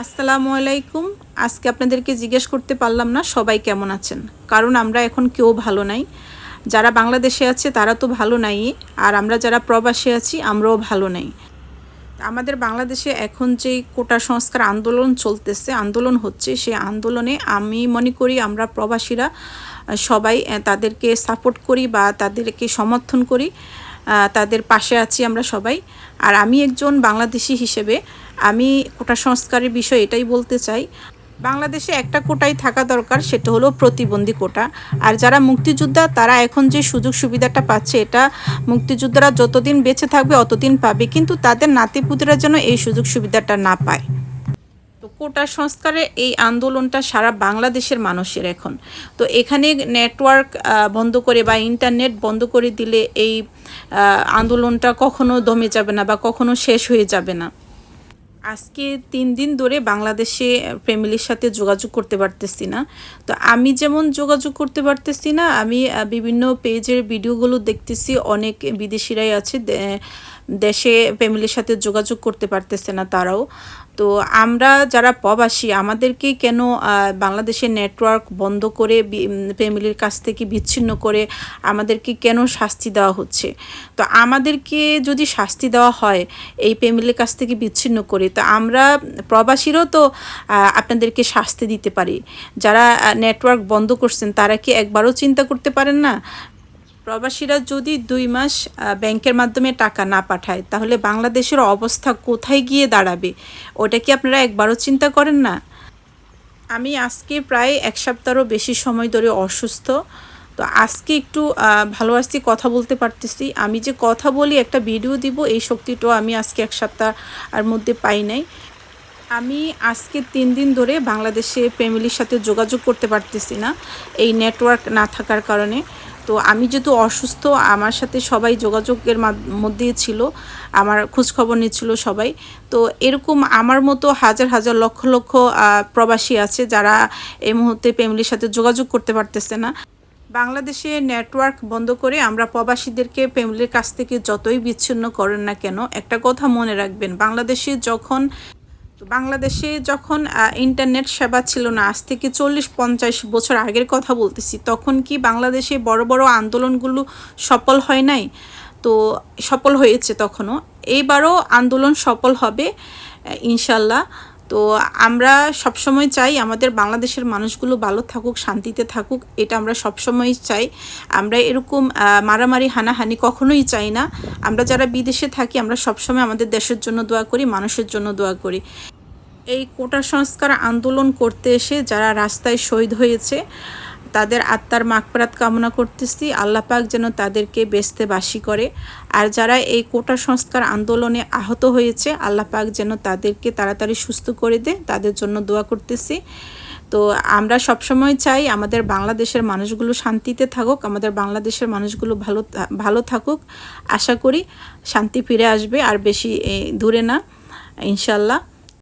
আসসালামু আলাইকুম। আজকে আপনাদেরকে জিজ্ঞেস করতে পারলাম না সবাই কেমন আছেন? কারণ আমরা এখন কেউ ভালো নাই। যারা বাংলাদেশে আছে তারা তো ভালো নাই, আর আমরা যারা প্রবাসে আছি আমরাও ভালো নাই। আমাদের বাংলাদেশে এখন যে কোটা সংস্কার আন্দোলন চলতেছে, আন্দোলন হচ্ছে, সেই আন্দোলনে আমি মনে করি আমরা প্রবাসীরা সবাই তাদেরকে সাপোর্ট করি বা তাদেরকে সমর্থন করি। তাদের পাশে আছি আমরা সবাই। আর আমি একজন বাংলাদেশি হিসেবে, আমি কোটা সংস্কারের বিষয়ে এটাই বলতে চাই। বাংলাদেশে একটা কোটাই থাকা দরকার, সেটা হলো প্রতিবন্ধী কোটা। আর যারা মুক্তিযোদ্ধা, তারা এখন যে সুযোগ সুবিধাটা পাচ্ছে, এটা মুক্তিযোদ্ধারা যতদিন বেঁচে থাকবে, অতদিন পাবে। কিন্তু তাদের নাতিপুতিরা যেন এই সুযোগ সুবিধাটা না পায়। কোটা সংস্কারে এই আন্দোলনটা সারা বাংলাদেশের মানুষের এখন। তো এখানে নেটওয়ার্ক বন্ধ করে বা ইন্টারনেট বন্ধ করে দিলে এই আন্দোলনটা কখনো দমে যাবে না বা কখনো শেষ হয়ে যাবে না। আজকে তিন দিন ধরে বাংলাদেশে ফ্যামিলির সাথে যোগাযোগ করতে পারতেছি না। তো আমি যেমন যোগাযোগ করতে পারতেছি না, আমি বিভিন্ন পেজের ভিডিওগুলো দেখতেছি, অনেক বিদেশিরাই আছে দেশে ফ্যামিলির সাথে যোগাযোগ করতে পারতেছে না তারাও। তো আমরা যারা প্রবাসী, আমাদেরকে কেন বাংলাদেশের নেটওয়ার্ক বন্ধ করে ফ্যামিলির কাছ থেকে বিচ্ছিন্ন করে আমাদেরকে কেন শাস্তি দেওয়া হচ্ছে? তো আমাদেরকে যদি শাস্তি দেওয়া হয়, এই ফ্যামিলির কাছ থেকে বিচ্ছিন্ন করে, তো আমরা প্রবাসীরও তো আপনাদেরকে শাস্তি দিতে পারি। যারা নেটওয়ার্ক বন্ধ করছেন, তারা কি একবারও চিন্তা করতে পারেন না? প্রবাসীরা যদি দুই মাস ব্যাংকের মাধ্যমে টাকা না পাঠায়, তাহলে বাংলাদেশের অবস্থা কোথায় গিয়ে দাঁড়াবে? ওটা কি আপনারা একবারও চিন্তা করেন না? আমি আজকে প্রায় এক সপ্তাহরও বেশি সময় ধরে অসুস্থ। তো আজকে একটু ভালো আছি, কথা বলতে পারতেছি। আমি যে কথা বলি, একটা ভিডিও দিব, এই শক্তিটাও আমি আজকে এক সপ্তাহ আর মধ্যে পাই নাই। আমি আজকে তিন দিন ধরে বাংলাদেশে ফ্যামিলির সাথে যোগাযোগ করতে পারতেছি না, এই নেটওয়ার্ক না থাকার কারণে। তো আমি যেহেতু অসুস্থ, আমার সাথে সবাই যোগাযোগের মাধ- মধ্যেই ছিল, আমার খোঁজখবর নিচ্ছিল সবাই। তো এরকম আমার মতো হাজার হাজার লক্ষ লক্ষ প্রবাসী আছে যারা এই মুহূর্তে ফ্যামিলির সাথে যোগাযোগ করতে পারতেছে না। বাংলাদেশে নেটওয়ার্ক বন্ধ করে আমরা প্রবাসীদেরকে ফ্যামিলির কাছ থেকে যতই বিচ্ছিন্ন করেন না কেন, একটা কথা মনে রাখবেন, বাংলাদেশে যখন বাংলাদেশে যখন ইন্টারনেট সেবা ছিল না, আজ থেকে চল্লিশ পঞ্চাশ বছর আগের কথা বলতেছি, তখন কি বাংলাদেশে বড় বড় আন্দোলনগুলো সফল হয় নাই? তো সফল হয়েছে তখনও। এইবারও আন্দোলন সফল হবে ইনশাল্লাহ। তো আমরা সবসময় চাই আমাদের বাংলাদেশের মানুষগুলো ভালো থাকুক, শান্তিতে থাকুক, এটা আমরা সবসময় চাই। আমরা এরকম মারামারি, হানাহানি কখনোই চাই না। আমরা যারা বিদেশে থাকি, আমরা সবসময় আমাদের দেশের জন্য দোয়া করি, মানুষের জন্য দোয়া করি। এই কোটা সংস্কার আন্দোলন করতে এসে যারা রাস্তায় শহীদ হয়েছে, তাদের আত্মার মাগফিরাত কামনা করতেছি। আল্লাহ পাক যেন তাদেরকে বেস্তে বাসি করে। আর যারা এই কোটা সংস্কার আন্দোলনে আহত হয়েছে, আল্লাহ পাক যেন তাদেরকে তাড়াতাড়ি সুস্থ করে দে তাদের জন্য দোয়া করতেছি। তো আমরা সবসময় চাই আমাদের বাংলাদেশের মানুষগুলো শান্তিতে থাকুক, আমাদের বাংলাদেশের মানুষগুলো ভালো ভালো থাকুক। আশা করি শান্তি ফিরে আসবে, আর বেশি দূরে না, ইনশাল্লাহ।